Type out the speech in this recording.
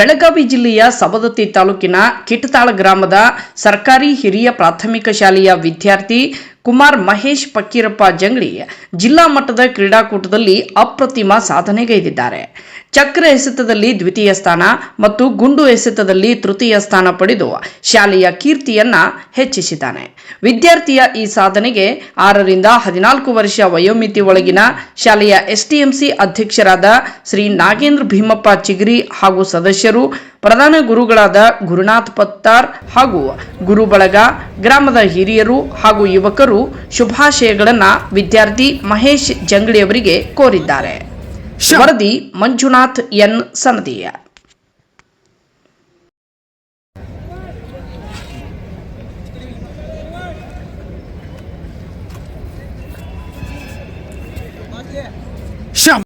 ಬೆಳಗಾವಿ ಜಿಲ್ಲೆಯ ಸವದತ್ತಿ ತಾಲೂಕಿನ ಕಿಟತಾಳ ಗ್ರಾಮದ ಸರ್ಕಾರಿ ಹಿರಿಯ ಪ್ರಾಥಮಿಕ ಶಾಲೆಯ ವಿದ್ಯಾರ್ಥಿ ಕುಮಾರ್ ಮಹೇಶ್ ಪಕ್ಕೀರಪ್ಪ ಜಂಗಳಿ ಜಿಲ್ಲಾ ಮಟ್ಟದ ಕ್ರೀಡಾಕೂಟದಲ್ಲಿ ಅಪ್ರತಿಮ ಸಾಧನೆಗೈದಿದ್ದಾರೆ. ಚಕ್ರ ಎಸೆತದಲ್ಲಿ ದ್ವಿತೀಯ ಸ್ಥಾನ ಮತ್ತು ಗುಂಡು ಎಸೆತದಲ್ಲಿ ತೃತೀಯ ಸ್ಥಾನ ಪಡೆದು ಶಾಲೆಯ ಕೀರ್ತಿಯನ್ನ ಹೆಚ್ಚಿಸಿದ್ದಾನೆ. ವಿದ್ಯಾರ್ಥಿಯ ಈ ಸಾಧನೆಗೆ ಆರರಿಂದ ಹದಿನಾಲ್ಕು ವರ್ಷ ವಯೋಮಿತಿ ಒಳಗಿನ ಶಾಲೆಯ ಎಸ್ಟಿಎಂಸಿ ಅಧ್ಯಕ್ಷರಾದ ಶ್ರೀ ನಾಗೇಂದ್ರ ಭೀಮಪ್ಪ ಚಿಗ್ರಿ ಹಾಗೂ ಸದಸ್ಯರು ಪ್ರಧಾನ ಗುರುಗಳಾದ ಗುರುನಾಥ್ ಪತ್ತಾರ್ ಹಾಗೂ ಗುರು ಬಳಗ ಗ್ರಾಮದ ಹಿರಿಯರು ಹಾಗೂ ಯುವಕರು ಶುಭಾಶಯಗಳನ್ನು ವಿದ್ಯಾರ್ಥಿ ಮಹೇಶ್ ಜಂಗಡಿಯವರಿಗೆ ಕೋರಿದ್ದಾರೆ. ವರದಿ ಮಂಜುನಾಥ್ ಎನ್ ಸನದಿಯ. ಶಾಬ್